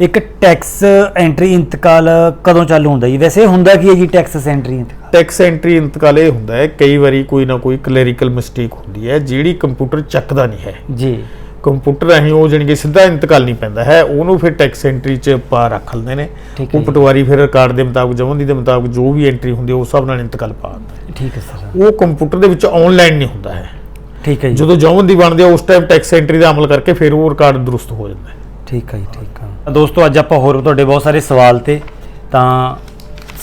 ਇੱਕ tax entry ਇੰਤਕਾਲ ਕਦੋਂ ਚਾਲੂ ਹੁੰਦਾ ਜੀ? ਵੈਸੇ ਹੁੰਦਾ ਕੀ ਹੈ ਜੀ ਟੈਕਸ ਐਂਟਰੀ ਇੰਤਕਾਲ? ਟੈਕਸ ਐਂਟਰੀ ਇੰਤਕਾਲ ਇਹ ਹੁੰਦਾ ਹੈ ਕਈ ਵਾਰੀ ਕੋਈ ਨਾ ਕੋਈ ਕਲੈਰੀਕਲ ਮਿਸਟੇਕ ਹੁੰਦੀ ਹੈ ਜਿਹੜੀ ਕੰਪਿਊਟਰ ਚੱਕਦਾ ਨਹੀਂ ਹੈ। ਜੀ। ਕੰਪਿਊਟਰ ਰਾਹੀਂ ਉਹ ਜਾਣੀ ਕਿ ਸਿੱਧਾ ਇੰਤਕਾਲ ਨਹੀਂ ਪੈਂਦਾ ਹੈ ਉਹਨੂੰ ਫਿਰ ਟੈਕਸ ਐਂਟਰੀ 'ਚ ਪਾ ਰੱਖ ਲੈਂਦੇ ਨੇ। ਉਹ। ਪਟਵਾਰੀ ਫਿਰ ਰਿਕਾਰਡ ਦੇ ਮੁਤਾਬਕ ਜਮਨਦੀ ਦੇ ਮੁਤਾਬਕ ਜੋ ਵੀ ਐਂਟਰੀ ਹੁੰਦੀ ਹੈ ਉਸ ਹਿਸਾਬ ਨਾਲ ਇੰਤਕਾਲ ਪਾ ਦਿੰਦਾ ਹੈ। ਠੀਕ ਹੈ ਸਰ। ਉਹ ਕੰਪਿਊਟਰ ਦੇ ਵਿੱਚ ਆਨਲਾਈਨ ਨਹੀਂ ਹੁੰਦਾ ਹੈ। ਠੀਕ ਹੈ ਜੀ। ਜਦੋਂ ਜਮਨਦੀ ਬਣਦੀ ਹੈ ਉਸ ਟਾਈਮ ਟੈਕਸ ਐਂਟਰੀ ਦਾ ਅਮਲ ਕਰਕੇ ਫਿਰ ਉਹ ਰਿਕਾਰਡ ਦਰੁਸਤ ਹੋ ਜਾਂਦਾ ਹੈ। ਠੀਕ ਹੈ ਜੀ ਠੀਕ ਦੋਸਤੋ ਅੱਜ ਆਪਾਂ ਹੋਰ ਤੁਹਾਡੇ ਬਹੁਤ ਸਾਰੇ ਸਵਾਲ ਤੇ ਤਾਂ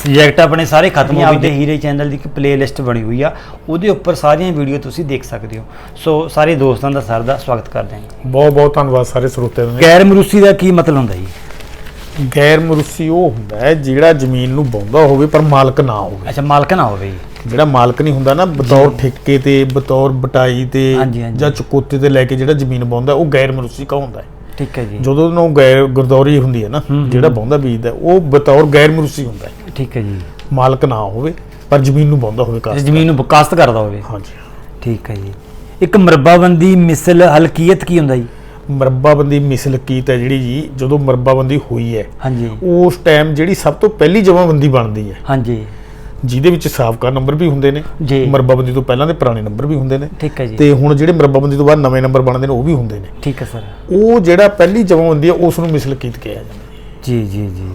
ਸਬਜੈਕਟ ਆਪਣੇ ਸਾਰੇ ਖਤਮ ਹੋ ਗਏ ਤੇ ਹੀਰੇ ਚੈਨਲ ਦੀ ਇੱਕ ਪਲੇਲਿਸਟ ਬਣੀ ਹੋਈ ਆ। ਉਹਦੇ ਉੱਪਰ ਸਾਰੀਆਂ ਵੀਡੀਓ ਤੁਸੀਂ ਦੇਖ ਸਕਦੇ ਹੋ। ਸੋ ਸਾਰੇ ਦੋਸਤਾਂ ਦਾ ਸਰ ਦਾ ਸਵਾਗਤ ਕਰਦੇ ਹਾਂ। ਬਹੁਤ ਬਹੁਤ ਧੰਨਵਾਦ ਸਾਰੇ ਸਰੋਤਿਆਂ ਦਾ। ਗੈਰ ਮਰੂਸੀ ਦਾ ਕੀ ਮਤਲਬ ਹੁੰਦਾ ਜੀ? ਗੈਰ ਮਰੂਸੀ ਉਹ ਹੁੰਦਾ ਹੈ ਜਿਹੜਾ ਜ਼ਮੀਨ ਨੂੰ ਬਾਉਂਦਾ ਹੋਵੇ ਪਰ ਮਾਲਕ ਨਾ ਹੋਵੇ। ਅੱਛਾ ਮਾਲਕ ਨਾ ਹੋਵੇ। ਜੀ ਜਿਹੜਾ ਮਾਲਕ ਨਹੀਂ ਹੁੰਦਾ ਨਾ ਬਤੌਰ ਠੇਕੇ ਤੇ ਬਤੌਰ ਬਟਾਈ ਤੇ ਹਾਂਜੀ, ਹਾਂਜੀ। ਜਾਂ ਚੁਕੋਤੇ ਤੇ ਲੈ ਕੇ ਜਿਹੜਾ ਜ਼ਮੀਨ ਬਾਉਂਦਾ ਉਹ ਗੈਰ ਮਰੂਸੀ ਕਹਾਉਂਦਾ ਹੈ। ਠੀਕ ਹੈ ਜੀ। ਜਦੋਂ ਉਹਨੂੰ ਗੈਰ ਗਰਦੌਰੀ ਹੁੰਦੀ ਹੈ ਨਾ। ਜਿਹੜਾ ਬਾਉਂਦਾ ਬੀਜਦਾ ਉਹ ਬਤੌਰ ਗੈਰ ਮਰੂਸੀ ਹੁੰਦਾ ਹੈ। ਠੀਕ ਹੈ ਜੀ। ਮਾਲਕ ਨਾ ਹੋਵੇ ਪਰ ਜ਼ਮੀਨ ਨੂੰ ਬਾਉਂਦਾ ਹੋਵੇ ਅੱਛਾ, ਕਾਸ ਜ਼ਮੀਨ ਨੂੰ ਕਾਸਤ ਕਰਦਾ ਹੋਵੇ। ਹਾਂਜੀ ਠੀਕ ਹੈ ਜੀ। ਇੱਕ ਮਰਬਾਬੰਦੀ ਮਿਸਲ ਹਲਕੀਅਤ ਕੀ ਹੁੰਦਾ ਜੀ? ਮਰਬਾਬੰਦੀ ਮਿਸਲਕੀਤ ਹੈ ਜਿਹੜੀ ਜੀ ਜਦੋਂ ਮਰਬਾਬੰਦੀ ਹੋਈ ਹੈ ਹਾਂਜੀ। ਉਸ ਟਾਈਮ ਜਿਹੜੀ ਸਭ ਤੋਂ ਪਹਿਲੀ ਜਮਾਬੰਦੀ ਬਣਦੀ ਹੈ। ਹਾਂਜੀ। ਜਿਹਦੇ ਵਿੱਚ ਸਾਬਕਾ ਨੰਬਰ ਵੀ ਹੁੰਦੇ ਨੇ ਜੀ। ਮਰਬਾਬੰਦੀ ਤੋਂ ਪਹਿਲਾਂ ਦੇ ਪੁਰਾਣੇ ਨੰਬਰ ਵੀ ਹੁੰਦੇ ਨੇ। ਠੀਕ ਹੈ ਜੀ। ਤੇ ਹੁਣ ਜਿਹੜੇ ਮਰਬਾਬੰਦੀ ਤੋਂ ਬਾਅਦ ਨਵੇਂ ਨੰਬਰ ਬਣਦੇ ਨੇ ਉਹ ਵੀ ਹੁੰਦੇ ਨੇ। ਠੀਕ ਹੈ ਸਰ। ਉਹ ਜਿਹੜਾ ਪਹਿਲੀ ਜਮਾਬੰਦੀ ਹੈ ਉਸ ਨੂੰ ਮਿਸਲਕੀਤ ਕਿਹਾ ਜਾਂਦਾ ਜੀ ਜੀ ਜੀ।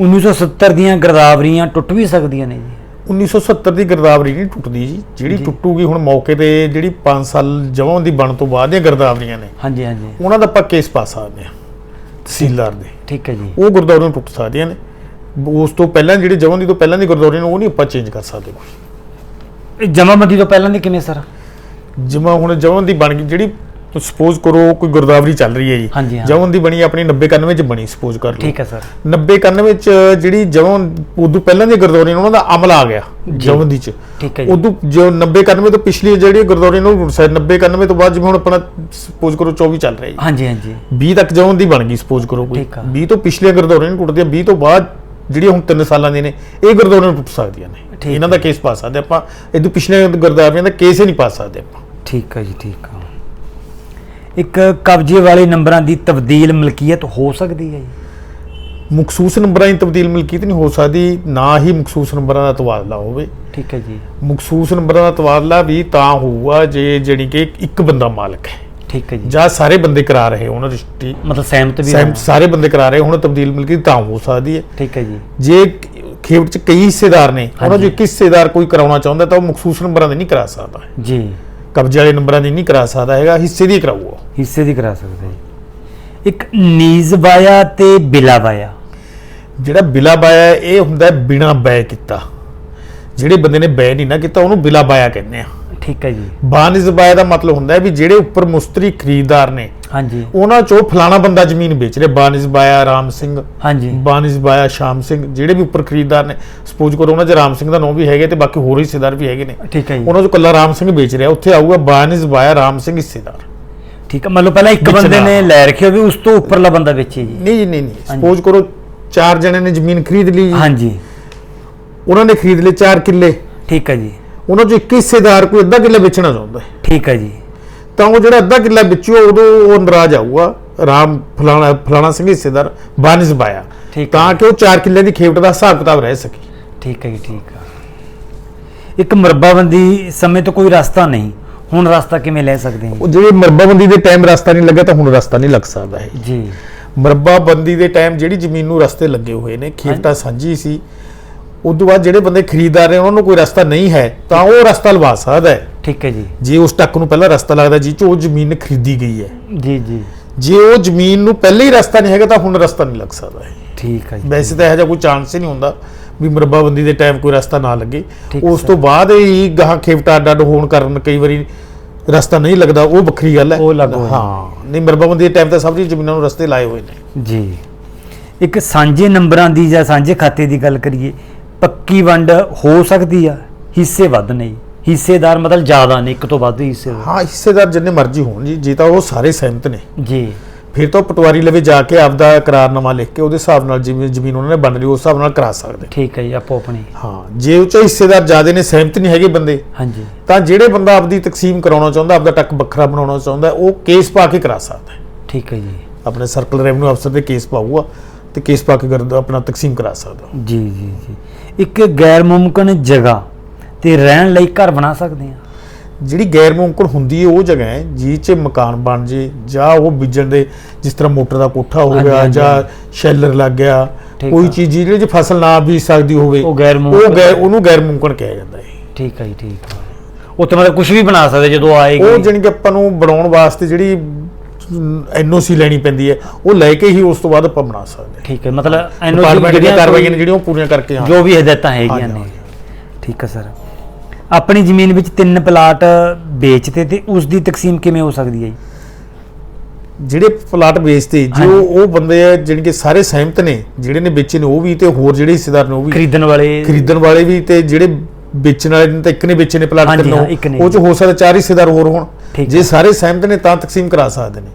1970 ਦੀਆਂ ਗਰਦਾਵਰੀਆਂ ਟੁੱਟ ਵੀ ਸਕਦੀਆਂ ਨੇ ਜੀ। 1970 ਦੀ ਗਰਦਾਵਰੀ ਨਹੀਂ ਟੁੱਟਦੀ ਜੀ। ਜਿਹੜੀ। ਟੁੱਟੂਗੀ ਹੁਣ ਮੌਕੇ ਤੇ ਜਿਹੜੀ 5 ਸਾਲ ਜਮਾਬੰਦੀ ਬਣ ਤੋਂ ਬਾਅਦ ਦੀਆਂ ਗਰਦਾਵਰੀਆਂ ਨੇ। ਹਾਂਜੀ ਹਾਂਜੀ। ਉਹਨਾਂ ਦਾ ਆਪਾਂ ਕੇਸ ਪਾ ਸਕਦੇ ਹਾਂ ਤਹਿਸੀਲਦਾਰ ਦੇ। ਠੀਕ ਹੈ ਜੀ। ਉਹ ਗੁਰਦੌਰੀਆਂ ਟੁੱਟ ਸਕਦੀਆਂ ਨੇ। ਉਸ ਤੋਂ ਪਹਿਲਾਂ ਜਿਹੜੀ ਜਮਾਬੰਦੀ ਤੋਂ ਪਹਿਲਾਂ ਦੀ ਗੁਰਦੌਰੀ ਨੇ ਉਹ ਨਹੀਂ ਆਪਾਂ ਚੇਂਜ ਕਰ ਸਕਦੇ ਕੋਈ ਇਹ ਜਮਾਬੰਦੀ ਤੋਂ ਪਹਿਲਾਂ ਦੀ ਕਿਵੇਂ ਸਰ? ਜਿਵੇਂ ਹੁਣ ਜਮਾਬੰਦੀ ਬਣ ਗਈ ਜਿਹੜੀ ਸਪੋਜ਼ ਕਰੋ ਕੋਈ ਗੁਰਦਾਵਰੀ ਚੱਲ ਰਹੀ ਹੈ ਹਾਂਜੀ, ਜੀ ਹਾਂ। ਜਮਾਬੰਦੀ ਬਣੀ ਆਪਣੀ 90 91 ਚ ਬਣੀ ਸਪੋਜ਼ ਕਰ ਲਓ। ਠੀਕ ਹੈ ਸਰ। 90 91 ਚ ਜਿਹੜੀ ਜਮਾਂ ਉਦੋਂ ਪਹਿਲਾਂ ਦੀ ਗੁਰਦੌਰੀ ਨੇ ਉਹਨਾਂ ਦਾ ਅਮਲ ਆ ਗਿਆ ਜੀ। ਜਮਾਬੰਦੀ ਚ। ਠੀਕ ਹੈ ਜੀ। ਉਦੋਂ ਜੋ 90 91 ਤੋਂ ਪਿਛਲੀ ਜਿਹੜੀ ਗੁਰਦੌਰੀ ਨੇ ਉਹ 90 91 ਤੋਂ ਬਾਅਦ ਜਿਵੇਂ ਹੁਣ ਆਪਣਾ ਸਪੋਜ਼ ਕਰੋ 24 ਚੱਲ ਰਿਹਾ ਜੀ ਹਾਂਜੀ ਹਾਂਜੀ। 20 ਤੱਕ ਜਮਾਬੰਦੀ ਬਣ ਗਈ ਸਪੋਜ਼ ਕਰੋ ਕੋਈ। ਠੀਕ ਆ। 20 ਤੋਂ ਪਿਛਲੀਆਂ ਗੁਰਦੌਰੀਆਂ ਨਹੀਂ ਟੁੱਟਦੀਆਂ 20 ਤੋਂ ਬਾਅਦ ਜਿਹੜੀਆਂ ਹੁਣ 3 ਸਾਲਾਂ ਦੀਆਂ ਨੇ ਇਹ ਗੁਰਦੌਰੀਆਂ ਟੁੱਟ ਸਕਦੀਆਂ ਨੇ। ਇਹਨਾਂ ਦਾ ਕੇਸ ਪਾ ਸਕਦੇ ਆਪਾਂ। ਇਹਦੋਂ ਪਿਛਲੀਆਂ ਗੁਰਦੌਰੀਆਂ ਦਾ ਕੇਸ ਹੀ ਨਹੀਂ ਪਾ ਸਕਦੇ ਆਪਾਂ। ਠੀਕ ਹੈ ਜੀ ਠੀਕ ਆ ਇੱਕ ਕਬਜ਼ੇ ਵਾਲੇ ਨੰਬਰਾਂ ਦੀ ਤਬਦੀਲ ਮਲਕੀਅਤ ਹੋ ਸਕਦੀ ਹੈ ਜੀ? ਮਖਸੂਸ ਨੰਬਰਾਂ ਦੀ ਤਬਦੀਲ ਮਲਕੀਤ ਨਹੀਂ ਹੋ ਸਕਦੀ ਨਾ ਹੀ ਮਖਸੂਸ ਨੰਬਰਾਂ ਦਾ ਤਬਾਦਲਾ ਹੋਵੇ। ਠੀਕ ਹੈ ਜੀ। ਮਖਸੂਸ ਨੰਬਰਾਂ ਦਾ ਤਬਾਦਲਾ ਵੀ ਤਾਂ ਹੋਊਗਾ ਜੇ ਜਿਹੜੀ ਕਿ ਇੱਕ ਬੰਦਾ ਮਾਲਕ ਹੈ। ਠੀਕ ਹੈ ਜੀ। ਜਾਂ ਸਾਰੇ ਬੰਦੇ ਕਰਾ ਰਹੇ ਹੋਣ ਰਜਿਸਟਰੀ ਮਤਲਬ ਸਹਿਮਤ ਵੀ ਸਹਿਮ-। ਸਾਰੇ ਬੰਦੇ ਕਰਾ ਰਹੇ ਹੁਣ ਤਬਦੀਲ ਮਲਕੀਤ ਤਾਂ ਹੋ ਸਕਦੀ ਹੈ। ਠੀਕ ਹੈ ਜੀ। ਜੇ ਖੇਪ ਚ ਕਈ ਹਿੱਸੇਦਾਰ ਨੇ ਉਹਨਾਂ। ਚੋਂ ਇੱਕ ਹਿੱਸੇਦਾਰ ਕੋਈ ਕਰਾਉਣਾ ਚਾਹੁੰਦਾ ਤਾਂ ਉਹ ਮਖਸੂਸ ਨੰਬਰਾਂ ਦੇ ਨਹੀਂ ਕਰਾ ਸਕਦਾ। ਜੀ। ਕਬਜ਼ੇ ਵਾਲੇ ਨੰਬਰਾਂ ਦੀ ਨਹੀਂ ਕਰਾ ਸਕਦਾ ਹੈਗਾ ਹਿੱਸੇ ਦੀ ਕਰਾਊਗਾ। ਹਿੱਸੇ ਦੀ ਕਰਾ ਸਕਦੇ ਜੀ। ਇੱਕ ਨੀਜ਼ ਵਾਇਆ ਤੇ ਬਿਲਾ ਵਾਇਆ। ਜਿਹੜਾ ਬਿਲਾ ਬਾਇਆ ਹੈ, ਇਹ ਹੁੰਦਾ ਬਿਨਾ ਬੈ ਕੀਤਾ। ਜਿਹੜੇ ਬੰਦੇ ਨੇ ਬੈ ਨਹੀਂ ਨਾ ਕੀਤਾ ਉਹਨੂੰ ਬਿਲਾ ਬਾਇਆ ਕਹਿੰਦੇ ਆ। ਠੀਕ ਹੈ ਜੀ। ਬਾਨਿਸ ਬਾਇਆ ਦਾ ਮਤਲਬ ਹੁੰਦਾ ਹੈ ਵੀ ਜਿਹੜੇ ਉੱਪਰ ਮੁਸਤਰੀ ਖਰੀਦਦਾਰ ਨੇ ਹਾਂਜੀ। ਉਹਨਾਂ ਚੋਂ ਫਲਾਣਾ ਬੰਦਾ ਜ਼ਮੀਨ ਵੇਚ ਰਿਹਾ ਬਾਨਿਸ ਬਾਇਆ ਰਾਮ ਸਿੰਘ। ਹਾਂਜੀ। ਬਾਨਿਸ ਬਾਇਆ ਸ਼ਾਮ ਸਿੰਘ ਜਿਹੜੇ ਵੀ ਉੱਪਰ ਖਰੀਦਦਾਰ ਨੇ ਸਪੋਜ਼ ਕਰੋ ਉਹਨਾਂ 'ਚ ਰਾਮ ਸਿੰਘ ਦਾ ਨਾਮ ਵੀ ਹੈਗੇ ਤੇ ਬਾਕੀ ਹੋਰ ਹਿੱਸੇਦਾਰ ਵੀ ਹੈਗੇ ਨੇ। ਠੀਕ ਹੈ ਜੀ। ਉਹਨਾਂ 'ਚੋਂ ਕੱਲਾ ਰਾਮ ਸਿੰਘ ਵੇਚ ਰਿਹਾ ਉੱਥੇ ਆਊਗਾ ਬਾਨਿਸ ਬਾਇਆ ਰਾਮ ਸਿੰਘ ਹਿੱਸੇਦਾਰ। ਠੀਕ ਹੈ ਮਤਲਬ ਪਹਿਲਾਂ ਇੱਕ। ਬੰਦੇ ਨੇ ਲੈ ਰੱਖਿਆ ਵੀ ਉਸ ਤੋਂ ਉੱਪਰਲਾ ਬੰਦਾ ਵੇਚੇ ਜੀ। ਨਹੀਂ ਜੀ ਨਹੀਂ ਨਹੀਂ। ਸਪੋਜ਼ ਕਰੋ ਚਾਰ ਜਣੇ ਨੇ ਜ਼ਮੀਨ ਖਰੀਦ ਲਈ। ਹਾਂਜੀ। ਉਹਨਾਂ ਨੇ ਖਰੀਦ ਲਏ 4 ਕਿੱਲੇ। ਠੀਕ ਹੈ ਜੀ। ਉਹਨਾਂ 'ਚੋਂ ਇੱਕ ਹਿੱਸੇਦਾਰ ਕੋਈ ਅੱਧਾ ਕਿੱਲਾ ਵੇਚਣਾ ਚਾਹੁੰਦਾ ਹੈ। ਠੀਕ ਹੈ ਜੀ। ਤਾਂ ਉਹ ਜਿਹੜਾ ਅੱਧਾ ਕਿੱਲਾ ਵੇਚੂ ਉਦੋਂ ਉਹ ਨਾਰਾਜ਼ ਆਊਗਾ। ਰਾਮ ਫਲਾਣਾ ਫਲਾਣਾ ਸਿੰਘ ਹਿੱਸੇਦਾਰ ਬਾਨਿਸ ਬਾਇਆ। ਠੀਕ। ਤਾਂ ਕਿ ਉਹ 4 ਕਿੱਲੇ ਦੀ ਖੇਪਟ ਦਾ ਹਿਸਾਬ ਕਿਤਾਬ ਰਹਿ ਸਕੇ। ਠੀਕ ਹੈ ਜੀ ਠੀਕ ਆ। ਇੱਕ ਮਰਬਾਬੰਦੀ ਸਮੇਂ ਤੋਂ ਕੋਈ ਰਸਤਾ ਨਹੀਂ। ਹੁਣ ਰਸਤਾ ਕਿਵੇਂ ਲੈ ਸਕਦੇ ਹਾਂ? ਉਹ ਜਿਹੜੇ ਮਰਬਾਬੰਦੀ ਦੇ ਟਾਈਮ ਰਸਤਾ ਨਹੀਂ ਲੱਗਾ ਤਾਂ ਹੁਣ ਰਸਤਾ ਨਹੀਂ ਲੱਗ ਸਕਦਾ ਹੈ ਜੀ। ਮਰਬਾਬੰਦੀ ਦੇ ਟਾਈਮ ਜਿਹੜੀ ਜ਼ਮੀਨ ਨੂੰ ਰਸਤੇ ਲੱਗੇ ਹੋਏ ਨੇ ਖੇਪਟਾ ਸਾਂਝੀ ਸੀ। ਉਸ ਤੋਂ ਬਾਅਦ ਜਿਹੜੇ ਬੰਦੇ ਖਰੀਦਦਾਰ ਨੇ ਉਹਨਾਂ ਨੂੰ ਕੋਈ ਰਸਤਾ ਨਹੀਂ ਹੈ ਤਾਂ ਉਹ ਰਸਤਾ ਲਵਾ ਸਕਦਾ ਹੈ। ਠੀਕ ਹੈ ਜੀ। ਜੇ ਉਸ ਟੱਕ ਨੂੰ ਪਹਿਲਾਂ ਰਸਤਾ ਲੱਗਦਾ ਜੀ ਚ ਜ਼ਮੀਨ ਖਰੀਦੀ ਗਈ ਹੈ। ਜੀ ਜੀ। ਜੇ ਉਹ ਜ਼ਮੀਨ ਨੂੰ ਪਹਿਲੇ ਹੀ ਰਸਤਾ ਨਹੀਂ ਹੈਗਾ ਤਾਂ ਹੁਣ ਰਸਤਾ ਨਹੀਂ ਲੱਗ ਸਕਦਾ ਹੈ। ਠੀਕ ਹੈ ਜੀ। ਵੈਸੇ ਤਾਂ ਇਹੋ ਜਿਹਾ ਕੋਈ ਚਾਂਸ ਹੀ ਨਹੀਂ ਹੁੰਦਾ ਵੀ ਮਰਬਾਬੰਦੀ ਦੇ ਟਾਈਮ ਕੋਈ ਰਸਤਾ ਨਾ ਲੱਗੇ। ਉਸ। ਤੋਂ ਬਾਅਦ ਹੀ ਗਾਹਾਂ ਖੇਪਟਾ ਅੱਡ ਅੱਡ ਹੋਣ ਕਾਰਨ ਕਈ ਵਾਰੀ ਰਸਤਾ ਨਹੀਂ ਲੱਗਦਾ ਉਹ ਵੱਖਰੀ ਗੱਲ ਹੈ। ਉਹ ਅਲੱਗ ਹੋ ਹਾਂ ਨਹੀਂ ਮਰਬਾਬੰਦੀ ਦੇ ਟਾਈਮ ਤਾਂ ਸਭ ਦੀ ਜ਼ਮੀਨਾਂ ਨੂੰ ਰਸਤੇ ਲਾਏ ਹੋਏ ਨੇ। ਜੀ। ਇੱਕ ਸਾਂਝੇ ਨੰਬਰਾਂ ਦੀ ਜਾਂ ਸਾਂਝੇ ਖਾਤੇ ਦੀ ਗੱਲ ਕਰੀਏ ਪੱਕੀ ਵੰਡ ਹੋ ਸਕਦੀ ਆ ਹਿੱਸੇ ਵੱਧ ਨਹੀਂ ਹਿੱਸੇਦਾਰ ਮਤਲਬ ਜ਼ਿਆਦਾ ਨੇ ਇੱਕ ਤੋਂ ਵੱਧ ਹਿੱਸੇ ਹਾਂ ਹਿੱਸੇਦਾਰ ਜਿੰਨੇ ਮਰਜ਼ੀ ਹੋਣ ਜੀ ਜੇ ਤਾਂ ਉਹ ਸਾਰੇ ਸਹਿਮਤ ਨੇ। ਜੀ। ਫਿਰ ਤਾਂ ਪਟਵਾਰੀ ਲਵੇ ਜਾ ਕੇ ਆਪਦਾ ਇਕਰਾਰਨਾਮਾ ਲਿਖ ਕੇ ਉਹਦੇ ਹਿਸਾਬ ਨਾਲ ਜਿਵੇਂ ਜ਼ਮੀਨ ਉਹਨਾਂ ਨੇ ਵੰਡ ਲਈ ਉਸ ਹਿਸਾਬ ਨਾਲ ਕਰਾ ਸਕਦੇ। ਠੀਕ ਹੈ ਜੀ ਆਪੋ ਆਪਣੀ। ਹਾਂ ਜੇ ਉਹ ਚ ਹਿੱਸੇਦਾਰ ਜ਼ਿਆਦੇ ਨੇ ਸਹਿਮਤ ਨਹੀਂ ਹੈਗੇ ਬੰਦੇ ਹਾਂਜੀ। ਤਾਂ ਜਿਹੜੇ ਬੰਦਾ ਆਪਦੀ ਤਕਸੀਮ ਕਰਾਉਣਾ ਚਾਹੁੰਦਾ ਆਪਦਾ ਟੱਕ ਵੱਖਰਾ ਬਣਾਉਣਾ ਚਾਹੁੰਦਾ ਉਹ ਕੇਸ ਪਾ ਕੇ ਕਰਾ ਸਕਦਾ ਹੈ। ਠੀਕ ਹੈ ਜੀ। ਆਪਣੇ ਸਰਕਲ ਰੈਵਨਿਊ ਅਫਸਰ ਦੇ ਕੇਸ ਪਾਊਗਾ ਤੇ ਕੇਸ ਪਾ ਕੇ ਆਪਣਾ ਤਕਸੀਮ ਕਰਾ ਸਕਦਾ। ਜੀ ਜੀ ਜੀ। ਇੱਕ ਗੈਰ ਮੁਮਕਿਨ ਜਗ੍ਹਾ ਤੇ ਰਹਿਣ ਲਈ ਘਰ ਬਣਾ ਸਕਦੇ ਆ ਜਿਹੜੀ ਗੈਰ ਮੁਮਕਿਨ ਹੁੰਦੀ ਹੈ ਉਹ ਜਗ੍ਹਾ ਹੈ ਜਿਹ 'ਚ ਮਕਾਨ ਬਣ ਜੇ ਜਾਂ ਉਹ ਬੀਜਣ ਦੇ ਜਿਸ ਤਰ੍ਹਾਂ ਮੋਟਰ ਦਾ ਕੋਠਾ ਹੋ ਹਾਂਜੀ, ਗਿਆ ਹਾਂਜੀ, ਜਾਂ ਸ਼ੈਲਰ ਲੱਗ ਗਿਆ ਠੀਕ ਕੋਈ ਆ। ਚੀਜ਼ ਜਿਹਦੇ 'ਚ ਫਸਲ ਨਾ ਬੀਜ ਸਕਦੀ ਹੋਵੇ ਉਹ ਗੈਰ ਉਹ ਮੁਮਕਿਨ ਗੈਰ ਉਹਨੂੰ ਗੈਰ ਮੁਮਕਿਨ ਕਿਹਾ ਜਾਂਦਾ ਹੈ। ਠੀਕ ਹੈ ਜੀ ਠੀਕ ਹੈ ਉੱਥੇ ਮਤਲਬ ਕੁਝ ਵੀ ਬਣਾ ਸਕਦੇ ਜਦੋਂ ਆਏਗੀ। ਉਹ ਜਾਣੀ ਕਿ ਆਪਾਂ ਨੂੰ ਬਣਾਉਣ ਵਾਸਤੇ ਜਿਹੜੀ ਐਨਓਸੀ ਲੈਣੀ ਪੈਂਦੀ ਹੈ। ਉਹ ਲੈ ਕੇ ਹੀ ਉਸ ਤੋਂ ਬਾਅਦ ਆਪਾਂ ਬਣਾ ਸਕਦੇ ਠੀਕ ਹੈ ਮਤਲਬ ਦੀਆਂ ਜਿਹੜੀਆਂ ਕਾਰਵਾਈਆਂ ਨੇ ਜਿਹੜੀਆਂ ਉਹ ਪੂਰੀਆਂ ਕਰਕੇ ਹਾਂ। ਜੋ ਵੀ ਹਦਾਇਤਾਂ ਹੈਗੀਆਂ ਨੇ। ਠੀਕ ਹੈ ਸਰ। ਆਪਣੀ ਜ਼ਮੀਨ ਵਿੱਚ ਤਿੰਨ ਪਲਾਟ ਵੇਚਤੇ ਤੇ ਉਸ ਦੀ ਤਕਸੀਮ ਕਿਵੇਂ ਹੋ ਸਕਦੀ ਹੈ ਜੀ? ਜਿਹੜੇ ਪਲਾਟ ਵੇਚਦੇ ਜੋ। ਉਹ ਬੰਦੇ ਆ ਜਿਹੜੇ ਕਿ ਸਾਰੇ ਸਹਿਮਤ ਨੇ ਜਿਹੜੇ ਨੇ ਵੇਚੇ ਨੇ ਉਹ ਵੀ ਤੇ ਹੋਰ ਜਿਹੜੇ ਹਿੱਸੇਦਾਰ ਨੇ ਉਹ ਵੀ। ਖਰੀਦਣ ਵਾਲੇ ਖਰੀਦਣ ਵਾਲੇ ਵੀ ਤੇ ਜਿਹੜੇ ਵੇਚਣ ਵਾਲੇ ਨੇ ਤਾਂ ਇੱਕ ਨੇ ਵੇਚੇ ਨੇ ਪਲਾਟ ਹਾਂਜੀ, ਤਿੰਨੋਂ। ਹਾਂ, ਇੱਕ ਨੇ। ਉਹ ਚ ਹੋ ਸਕਦਾ ਚਾਰ ਹਿੱਸੇਦਾਰ ਹੋਰ ਹੋਣ। ਠੀਕ ਜੇ। ਸਾਰੇ ਸਹਿਮਤ ਨੇ ਤਾਂ ਤਕਸੀਮ ਕਰਾ ਸਕਦੇ ਨੇ।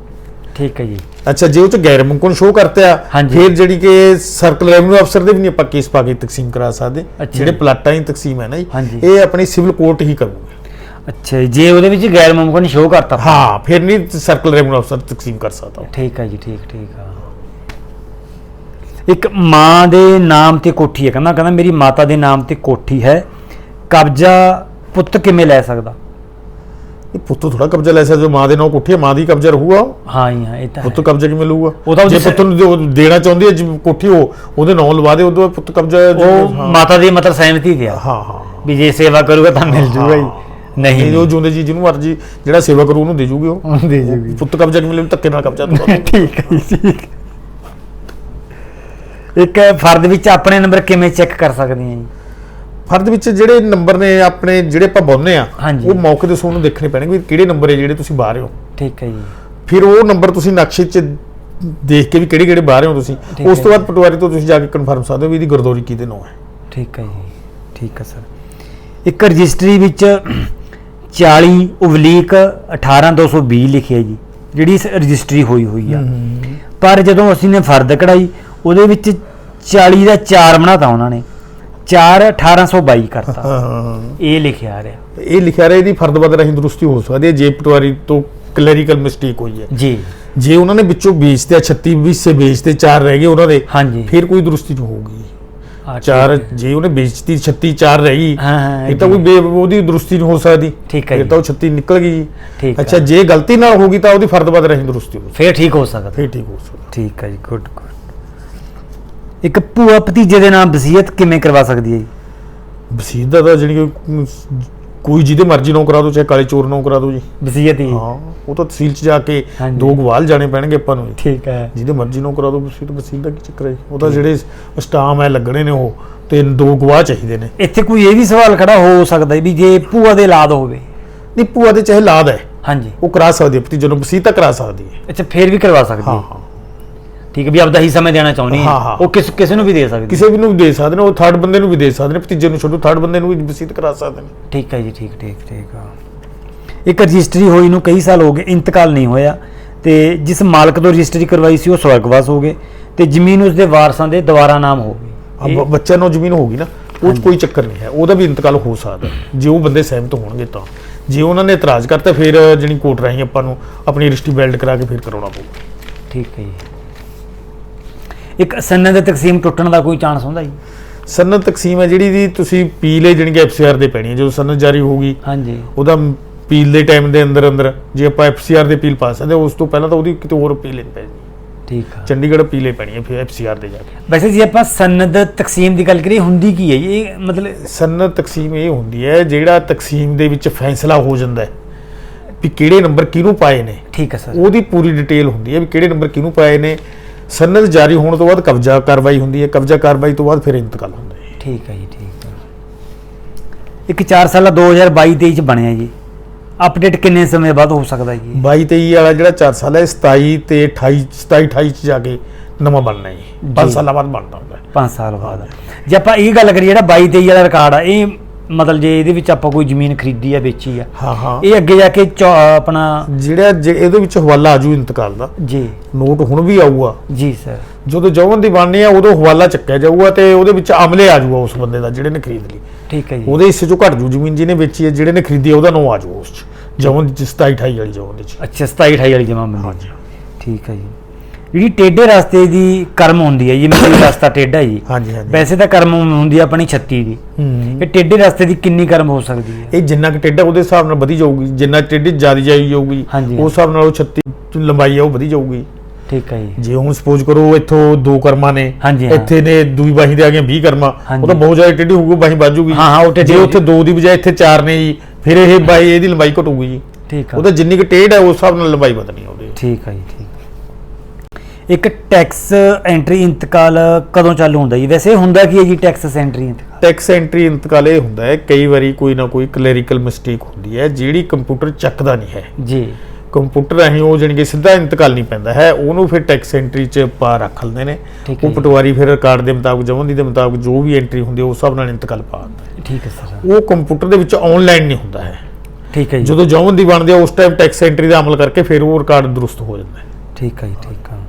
ਠੀਕ ਹੈ ਜੀ। ਅੱਛਾ ਜੇ ਉਹ ਚ ਗੈਰ ਮੁਮਕਿਨ ਸ਼ੋਅ ਕਰਤਾ ਹਾਂਜੀ। ਫਿਰ ਜਿਹੜੀ ਕਿ ਸਰਕਲ ਰੈਵਨਿਊ ਅਫਸਰ ਦੇ ਵੀ ਨਹੀਂ ਆਪਾਂ ਕੇਸ ਪਾ ਕੇ ਤਕਸੀਮ ਕਰਾ ਸਕਦੇ। ਜਿਹੜੇ। ਪਲਾਟਾਂ ਦੀ ਤਕਸੀਮ ਹੈ ਨਾ। ਇਹ ਆਪਣੀ ਸਿਵਲ ਕੋਰਟ ਹੀ ਕਰੂਗੇ। ਅੱਛਾ ਜੀ, ਜੇ ਉਹਦੇ ਵਿੱਚ ਗੈਰ ਮੁਮਕਿਨ ਸ਼ੋਅ ਕਰਤਾ। ਹਾਂ ਫਿਰ ਨਹੀਂ ਸਰਕਲ ਰੈਵਨਿਊ ਅਫਸਰ ਤਕਸੀਮ ਕਰ ਸਕਦਾ ਠੀਕ ਹੈ ਜੀ ਠੀਕ ਠੀਕ ਆ। ਇੱਕ ਮਾਂ ਦੇ ਨਾਮ ਤੇ ਕੋਠੀ ਹੈ ਕਹਿੰਦਾ ਕਹਿੰਦਾ ਮੇਰੀ ਮਾਤਾ ਦੇ ਨਾਮ ਤੇ ਕੋਠੀ ਹੈ। ਕਬਜ਼ਾ ਪੁੱਤ ਕਿਵੇਂ ਲੈ ਸਕਦਾ? ਇਹ ਪੁੱਤ ਥੋੜਾ ਕਬਜ਼ਾ ਲੈ ਸਕਦਾ ਜੋ ਮਾਂ ਦੇ ਨਾਂ ਕੋਠੀ ਹੈ ਮਾਂ ਦੀ ਕਬਜ਼ਾ ਰਹੂਗਾ ਉਹ। ਹਾਂ ਜੀ ਹਾਂ ਇਹ ਤਾਂ ਪੁੱਤ ਹੈ। ਕਬਜ਼ਾ ਕਿਵੇਂ ਲਊਗਾ ਉਹ ਜੇ ਪੁੱਤ ਨੂੰ ਜੋ ਦੇਣਾ ਚਾਹੁੰਦੀ ਹੈ ਜਿਵੇਂ ਕੋਠੀ ਉਹ ਉਹਦੇ ਨਾਂ ਲਵਾ ਦੇ ਉਦੋਂ ਪੁੱਤ ਕਬਜ਼ਾ ਜੋ- ਉਹ ਹਾਂ। ਮਾਤਾ ਦੀ ਮਤਲਬ ਸਹਿਮਤੀ ਤੇ ਆ। ਹਾਂ ਹਾਂ ਵੀ ਜੇ ਸੇਵਾ ਕਰੂਗਾ ਤਾਂ ਮਿਲ ਜੂਗਾ ਹੀ। ਨਹੀਂ ਜੋ ਜੁੰਦੇ ਜੀ ਜਿਹਨੂੰ ਮਰਜ਼ੀ ਜਿਹੜਾ ਸੇਵਾ ਕਰੂ ਉਹਨੂੰ ਦੇ ਜੂਗੀ ਉਹ। ਉਹ ਦੇ ਜੂਗੀ। ਪੁੱਤ ਕਬਜ਼ਾ ਕਿਵੇਂ ਲੈਣ ਧੱਕੇ ਨਾਲ ਕਬਜ਼ਾ ਠੀਕ ਹੈ ਜੀ ਠੀਕ ਇੱਕ ਫਰਦ ਵਿੱਚ ਆਪਣੇ ਨੰਬਰ ਕਿਵੇਂ ਚੈੱਕ ਕਰ ਸਕਦੇ ਹਾਂ ਜੀ? ਫਰਦ ਵਿੱਚ ਜਿਹੜੇ ਨੰਬਰ ਨੇ ਆਪਣੇ ਜਿਹੜੇ ਆਪਾਂ ਪਾਉਂਦੇ ਆ ਹਾਂਜੀ। ਉਹ ਮੌਕੇ ਤੇ ਤੁਹਾਨੂੰ ਦੇਖਣੇ ਪੈਣਗੇ ਵੀ ਕਿਹੜੇ ਨੰਬਰ ਹੈ ਜਿਹੜੇ ਤੁਸੀਂ ਬਾਹਰ ਹੋ। ਠੀਕ ਹੈ ਜੀ। ਫਿਰ ਉਹ ਨੰਬਰ ਤੁਸੀਂ ਨਕਸ਼ੇ 'ਚ ਦੇਖ ਕੇ ਵੀ ਕਿਹੜੇ ਕਿਹੜੇ ਬਾਹਰ ਹੋ ਤੁਸੀਂ। ਠੀਕ ਉਸ ਹੈ। ਤੋਂ ਬਾਅਦ ਪਟਵਾਰੀ ਤੋਂ ਤੁਸੀਂ ਜਾ ਕੇ ਕਨਫਰਮ ਸਕਦੇ ਹੋ ਵੀ ਇਹਦੀ ਗੁਰਦੌਰੀ ਕਿਹਦੇ ਨਾਂ ਹੈ। ਠੀਕ ਹੈ ਜੀ। ਠੀਕ ਹੈ ਸਰ। ਇੱਕ ਰਜਿਸਟਰੀ ਵਿੱਚ 40 ਉਬਲੀਕ 18220 ਲਿਖਿਆ ਜੀ ਜਿਹੜੀ ਇਸ ਰਜਿਸਟਰੀ ਹੋਈ ਹੋਈ ਆ। ਪਰ ਜਦੋਂ ਅਸੀਂ ਨੇ ਫਰਦ ਕਢਾਈ ਉਹਦੇ ਵਿੱਚ 40 ਦਾ 4 ਬਣਾਤਾ ਉਹਨਾਂ ਨੇ। 4 1822 ਕਰਤਾ। ਹਾਂ ਇਹ ਲਿਖਿਆ ਆ ਰਿਹਾ ਇਹ ਲਿਖਿਆ ਰਿਹਾ ਇਹਦੀ ਫਰਦ ਬਦ ਰਹੀ ਦਰੁਸਤੀ ਹੋ ਸਕਦੀ ਹੈ ਜੇ ਪਟਵਾਰੀ ਤੋਂ ਕਲੈਰੀਕਲ ਮਿਸਟੇਕ ਹੋਈ ਹੈ। ਜੀ। ਜੇ ਉਹਨਾਂ ਨੇ ਵਿੱਚੋਂ ਵੇਚਤੇ 36 ਹਿੱਸੇ ਵੇਚਤੇ ਚਾਰ ਰਹਿ ਗਏ ਉਹਨਾਂ ਦੇ ਹਾਂਜੀ। ਫਿਰ ਕੋਈ ਦਰੁਸਤੀ ਨਹੀਂ ਹੋਊਗੀ। ਹਾਂ, ਠੀਕ ਚਾਰ ਹੈ। ਜੇ ਉਹਨੇ ਵੇਚਤੀ 36 ਚਾਰ ਰਹਿ ਗਈ ਇਹ ਤਾਂ ਜੀ। ਕੋਈ ਬੇ- ਉਹਦੀ ਦਰੁਸਤੀ ਨਹੀਂ ਹੋ ਸਕਦੀ। ਠੀਕ ਹੈ ਫਿਰ ਜੀ। ਤਾਂ ਉਹ 36 ਨਿਕਲ ਗਈ। ਜੀ ਠੀਕ ਅੱਛਾ। ਜੇ ਗਲਤੀ ਨਾਲ ਹੋ ਗਈ ਤਾਂ ਉਹਦੀ ਫਰਦ ਬਦ ਰਹੀ ਦਰੁਸਤੀ ਹੋ ਫੇਰ ਠੀਕ ਹੋ ਸਕਦਾ। ਫਿਰ ਠੀਕ ਹੋ ਸਕਦਾ। ਠੀਕ ਹੈ ਜੀ ਗੁੱਡ ਗੁੱਡ। ਇੱਕ ਭੂਆ ਭਤੀਜੇ ਦੇ ਨਾਮ ਵਸੀਅਤ ਕਿਵੇਂ ਕਰਵਾ ਸਕਦੀ ਹੈ ਜੀ? ਵਸੀਤ ਦਾ ਤਾਂ ਜਿਹੜੀ ਕੋਈ ਜਿਹਦੇ ਮਰਜ਼ੀ ਨੂੰ ਕਰਾ ਦੋ ਚਾਹੇ ਕਾਲੇ ਚੋਰ ਨੂੰ ਕਰਾ ਦੋ ਜੀ। ਵਸੀਅਤ ਹੀ ਹਾਂ। ਉਹ ਤਾਂ ਤਹਿਸੀਲ 'ਚ ਜਾ ਕੇ ਹਾਂਜੀ। ਦੋ ਗਵਾਲ ਜਾਣੇ ਪੈਣਗੇ ਆਪਾਂ ਨੂੰ ਜੀ। ਠੀਕ ਹੈ। ਜਿਹਦੇ ਮਰਜ਼ੀ ਨੂੰ ਕਰਾ ਦੋ ਵਸੀਤ ਵਸੀਤ ਦਾ ਕੀ ਚੱਕਰ ਹੈ ਜੀ? ਉਹ ਤਾਂ ਜਿਹੜੇ ਸਟਾਮ ਹੈ ਲੱਗਣੇ ਨੇ ਉਹ ਤੇ ਦੋ ਗਵਾਹ ਚਾਹੀਦੇ ਨੇ। ਇੱਥੇ ਕੋਈ ਇਹ ਵੀ ਸਵਾਲ ਖੜਾ ਹੋ ਸਕਦਾ ਹੈ ਵੀ ਜੇ ਭੂਆ ਦੇ ਔਲਾਦ ਹੋਵੇ। ਨਹੀਂ ਭੂਆ ਦੇ ਚਾਹੇ ਲਾਦ ਹੈ ਹਾਂਜੀ। ਉਹ ਕਰਾ ਸਕਦੀ ਹੈ ਭਤੀਜੇ ਨੂੰ ਵਸੀਤ ਤਾਂ ਕਰਾ ਸਕਦੀ ਹੈ। ਅੱਛਾ ਫੇਰ ਵੀ ਕਰਵਾ ਸਕਦੀ ਹਾਂ। ਹੈ ਹਾਂ। ਠੀਕ ਹੈ ਵੀ ਆਪਦਾ ਹਿੱਸਾ ਮੈਂ ਦੇਣਾ ਚਾਹੁੰਦੀ ਹਾਂ, ਹਾਂ ਹਾਂ। ਉਹ ਕਿਸ ਕਿਸੇ ਨੂੰ ਵੀ ਦੇ ਸਕਦੀ। ਹੈ ਕਿਸੇ ਵੀ ਨੂੰ ਵੀ ਦੇ ਸਕਦੇ ਨੇ ਉਹ ਥਰਡ ਬੰਦੇ ਨੂੰ ਵੀ ਦੇ ਸਕਦੇ ਨੇ ਭਤੀਜੇ ਨੂੰ ਛੱਡੋ ਥਰਡ ਬੰਦੇ ਨੂੰ ਵੀ ਵਸੀਤ ਕਰਾ ਸਕਦੇ ਨੇ। ਠੀਕ ਹੈ ਜੀ ਠੀਕ ਠੀਕ ਠੀਕ ਆ ਇੱਕ ਰਜਿਸਟਰੀ ਹੋਈ ਨੂੰ ਕਈ ਸਾਲ ਹੋ ਗਏ ਇੰਤਕਾਲ ਨਹੀਂ ਹੋਇਆ। ਤੇ ਜਿਸ ਮਾਲਕ ਤੋਂ ਰਜਿਸਟਰੀ ਕਰਵਾਈ ਸੀ ਉਹ ਸਵਰਗਵਾਸ ਹੋ ਗਏ। ਤੇ ਜ਼ਮੀਨ ਉਸਦੇ ਵਾਰਸਾਂ ਦੇ ਦੁਬਾਰਾ ਨਾਮ ਹੋ ਗਈ। ਬ- ਬੱਚਿਆਂ ਨੂੰ ਜ਼ਮੀਨ ਹੋਗੀ ਨਾ ਉਹ 'ਚ ਕੋਈ ਚੱਕਰ ਨਹੀਂ ਹੈ ਉਹਦਾ ਵੀ ਇੰਤਕਾਲ ਹੋ ਸਕਦਾ ਹੈ, ਜੇ ਉਹ ਬੰਦੇ ਸਹਿਮਤ ਹੋਣਗੇ ਤਾਂ। ਜੇ ਉਹਨਾਂ ਨੇ ਇਤਰਾਜ਼ ਕਰਤਾ ਫਿਰ ਜਿਹੜੀ ਕੋਰਟ ਰਾਹੀਂ ਆਪਾਂ ਨੂੰ ਆਪਣੀ ਰਜਿਸਟਰੀ ਬਿਲਡ ਕਰਾ ਕੇ ਫਿਰ ਕਰਾਉਣਾ ਪਊਗਾ। ਠੀਕ ਹੈ ਜੀ। ਇੱਕ ਸਨਦ ਤਕਸੀਮ ਟੁੱਟਣ ਦਾ ਕੋਈ ਚਾਂਸ ਹੁੰਦਾ ਜੀ? ਸਨਦ ਤਕਸੀਮ ਹੈ ਜਿਹੜੀ ਦੀ ਤੁਸੀਂ ਪੀਲ ਜਿਹੜੀ ਕਿ ਐਫਸੀਆਰ ਦੇ ਪੈਣੀ ਹੈ। ਜਦੋਂ ਸਨਦ ਜਾਰੀ ਹੋਊਗੀ ਹਾਂਜੀ। ਉਹਦਾ ਪੀਲ ਦੇ ਟਾਈਮ ਦੇ ਅੰਦਰ ਅੰਦਰ ਜੇ ਆਪਾਂ ਐਫਸੀਆਰ ਦੇ ਪੀਲ ਪਾ ਸਕਦੇ ਉਸ ਤੋਂ ਪਹਿਲਾਂ ਤਾਂ ਉਹਦੀ ਕਿਤੇ ਹੋਰ ਪੀਲ ਲੈਣੀ ਪੈਣੀ। ਠੀਕ ਆ। ਚੰਡੀਗੜ੍ਹ ਪੀਲੇ ਪੈਣੀ ਹੈ ਫਿਰ ਐਫਸੀਆਰ ਦੇ ਜਾ ਕੇ। ਵੈਸੇ ਜੇ ਆਪਾਂ ਸਨਦ ਤਕਸੀਮ ਦੀ ਗੱਲ ਕਰੀਏ ਹੁੰਦੀ ਕੀ ਹੈ ਜੀ? ਇਹ ਮਤਲਬ ਸਨਦ ਤਕਸੀਮ ਇਹ ਹੁੰਦੀ ਹੈ ਜਿਹੜਾ ਤਕਸੀਮ ਦੇ ਵਿੱਚ ਫੈਸਲਾ ਹੋ ਜਾਂਦਾ ਹੈ ਵੀ ਕਿਹੜੇ ਨੰਬਰ ਕਿਹਨੂੰ ਪਾਏ ਨੇ। ਠੀਕ ਹੈ ਸਰ। ਉਹਦੀ ਪੂਰੀ ਡਿਟੇਲ ਹੁੰਦੀ ਹੈ ਵੀ ਕਿਹੜੇ ਨੰਬਰ ਕਿਹਨੂੰ ਪਾਏ ਨੇ ਸਨਦ ਜਾਰੀ ਹੋਣ ਤੋਂ ਬਾਅਦ ਕਬਜ਼ਾ ਕਾਰਵਾਈ ਹੁੰਦੀ ਹੈ। ਕਬਜ਼ਾ ਕਾਰਵਾਈ ਤੋਂ ਬਾਅਦ ਫਿਰ ਇੰਤਕਾਲ ਹੁੰਦਾ ਹੈ। ਠੀਕ ਹੈ ਜੀ ਠੀਕ ਹੈ। ਇੱਕ 4 ਸਾਲਾ 2022 23 ਚ ਬਣਿਆ ਜੀ। ਅਪਡੇਟ ਕਿੰਨੇ ਸਮੇਂ ਬਾਅਦ ਹੋ ਸਕਦਾ ਜੀ? 22 23 ਵਾਲਾ ਜਿਹੜਾ 4 ਸਾਲ ਹੈ 27 ਤੇ 28 27 28 ਚ ਜਾ ਕੇ ਨਵਾਂ ਬਣਨਾ ਹੈ ਜੀ। 5 ਸਾਲਾਂ ਬਾਅਦ ਬਣਦਾ ਹੁੰਦਾ ਹੈ। 5 ਸਾਲ ਬਾਅਦ। ਜੇ ਆਪਾਂ ਇਹ ਗੱਲ ਕਰੀਏ ਜਿਹੜਾ 22 23 ਵਾਲਾ ਰਿਕਾਰਡ ਆ ਇਹ ਮਤਲਬ ਜੇ ਇਹਦੇ ਵਿੱਚ ਆਪਾਂ ਕੋਈ ਜ਼ਮੀਨ ਖਰੀਦੀ ਆ ਵੇਚੀ ਆ ਹਾਂ ਹਾਂ। ਇਹ ਅੱਗੇ ਜਾ ਕੇ ਚੌ- ਆਪਣਾ ਜਿਹੜਾ ਜੇ ਇਹਦੇ ਵਿੱਚ ਹਵਾਲਾ ਆਜੂ ਇੰਤਕਾਲ ਦਾ ਜੀ। ਨੋਟ ਹੁਣ ਵੀ ਆਊਗਾ। ਜੀ ਸਰ। ਜਦੋਂ ਜਵਨ ਦੀ ਬਣਨੀ ਆ ਉਦੋਂ ਹਵਾਲਾ ਚੱਕਿਆ ਜਾਊਗਾ ਤੇ ਉਹਦੇ ਵਿੱਚ ਅਮਲੇ ਆ ਜਾਊਗਾ ਉਸ ਬੰਦੇ ਦਾ ਜਿਹੜੇ ਨੇ ਖਰੀਦ ਲਈ। ਠੀਕ ਹੈ ਜੀ। ਉਹਦੇ ਹਿੱਸੇ ਚੋਂ ਘਟ ਜੂ ਜ਼ਮੀਨ ਜਿਹਨੇ ਵੇਚੀ ਹੈ ਜਿਹੜੇ ਨੇ ਖਰੀਦੀ ਹੈ ਉਹਦਾ ਨਾਂ ਆ ਜਾਊਗਾ ਉਸ ਚ। ਜਵਨ 27 28 ਵਾਲੀ ਜਵਨ ਦੇ ਚ। ਅੱਛਾ 27 28 ਵਾਲੀ ਜਮਾ ਮਿਲੀ। ਹਾਂਜੀ। ਠੀਕ ਹੈ ਜੀ। ਜਿਹੜੀ ਟੇਢੇ ਰਸਤੇ ਦੀ ਕਰਮ ਹੁੰਦੀ ਹੈ ਜਿਵੇਂ ਕੋਈ ਰਸਤਾ ਟੇਢਾ ਜੀ। ਹਾਂਜੀ ਹਾਂਜੀ। ਵੈਸੇ ਤਾਂ ਕਰਮ ਹੁੰਦੀ ਆ ਆਪਣੀ 36 ਦੀ। ਹੂੰ। ਇਹ ਟੇਢੇ ਰਸਤੇ ਦੀ ਕਿੰਨੀ ਕਰਮ ਹੋ ਸਕਦੀ ਹੈ? ਇਹ ਜਿੰਨਾ ਕਿ ਟੇਢਾ ਉਹਦੇ ਹਿਸਾਬ ਨਾਲ ਵਧੀ ਜਾਊਗੀ ਜਿੰਨਾ ਟੇਢੀ ਜ਼ਿਆਦਾ ਜਾਈ ਜਾਊਗੀ। ਉਸ ਹਿਸਾਬ ਨਾਲ ਉਹ 36 ਲੰਬਾਈ ਉਹ ਵਧੀ ਜਾਊਗੀ। ਠੀਕ ਹੈ ਜੀ। ਜੇ ਹੁਣ ਸਪੋਜ਼ ਕਰੋ ਇੱਥੋਂ ਦੋ ਕਰਮਾਂ ਨੇ ਹਾਂ। ਇੱਥੇ ਨੇ ਦੂਈ ਬਾਹੀ ਦੇ ਗਏ 20 ਕਰਮਾਂ। ਉਹ ਤਾਂ ਬਹੁਤ ਜ਼ਿਆਦਾ ਟੇਢੀ ਹੋਊਗੀ ਬਾਹੀ ਵੱਜੂਗੀ ਹਾਂ, ਹਾਂ, ਉਹ ਜੇ ਉੱਥੇ ਦੋ ਦੀ ਬਜਾਏ ਇੱਥੇ ਚਾਰ ਨੇ ਜੀ ਫਿਰ ਇਹ ਬਾਈ ਇਹਦੀ ਲੰਬਾਈ ਘਟੂਗੀ ਜੀ। ਠੀਕ ਉਹ ਆ ਤਾਂ ਜਿੰਨੀ ਕਿ ਟੇਢ ਹੈ ਉਸ ਹਿਸਾਬ ਨਾਲ ਲੰਬਾਈ ਵਧਣੀ ਹੈ ਉਹਦੀ। ਠੀਕ ਹੈ ਜੀ ਇੱਕ ਟੈਕਸ ਐਂਟਰੀ ਇੰਤਕਾਲ ਕਦੋਂ ਚਾਲੂ ਹੁੰਦਾ ਜੀ? ਵੈਸੇ ਹੁੰਦਾ ਕੀ ਹੈ ਜੀ ਟੈਕਸ ਐਂਟਰੀ ਇੰਤਕਾਲ? ਟੈਕਸ ਐਂਟਰੀ ਇੰਤਕਾਲ ਇਹ ਹੁੰਦਾ ਹੈ ਕਈ ਵਾਰੀ ਕੋਈ ਨਾ ਕੋਈ ਕਲੈਰੀਕਲ ਮਿਸਟੇਕ ਹੁੰਦੀ ਹੈ ਜਿਹੜੀ ਕੰਪਿਊਟਰ ਚੱਕਦਾ ਨਹੀਂ ਹੈ। ਜੀ। ਕੰਪਿਊਟਰ ਰਾਹੀਂ ਉਹ ਜਾਣੀ ਕਿ ਸਿੱਧਾ ਇੰਤਕਾਲ ਨਹੀਂ ਪੈਂਦਾ ਹੈ ਉਹਨੂੰ ਫਿਰ ਟੈਕਸ ਐਂਟਰੀ 'ਚ ਪਾ ਰੱਖ ਲੈਂਦੇ ਨੇ। ਹੈ ਉਹ। ਪਟਵਾਰੀ ਫਿਰ ਰਿਕਾਰਡ ਦੇ ਮੁਤਾਬਕ ਜਮਨਦੀ ਦੇ ਮੁਤਾਬਕ ਜੋ ਵੀ ਐਂਟਰੀ ਹੁੰਦੀ ਹੈ ਉਸ ਹਿਸਾਬ ਨਾਲ ਇੰਤਕਾਲ ਪਾ ਦਿੰਦਾ ਹੈ। ਠੀਕ ਹੈ ਸਰ। ਉਹ ਕੰਪਿਊਟਰ ਦੇ ਵਿੱਚ ਆਨਲਾਈਨ ਨਹੀਂ ਹੁੰਦਾ ਹੈ। ਠੀਕ ਹੈ ਜੀ। ਜਦੋਂ ਜਮਨਦੀ ਬਣਦੀ ਹੈ ਉਸ ਟਾਈਮ ਟੈਕਸ ਐਂਟਰੀ ਦਾ ਅਮਲ ਕਰਕੇ ਫਿਰ ਉਹ ਰਿਕਾਰਡ ਦਰੁਸਤ ਹੋ ਜਾਂਦਾ ਹੈ। ਠੀਕ ਹੈ ਜੀ ਠੀਕ ਆ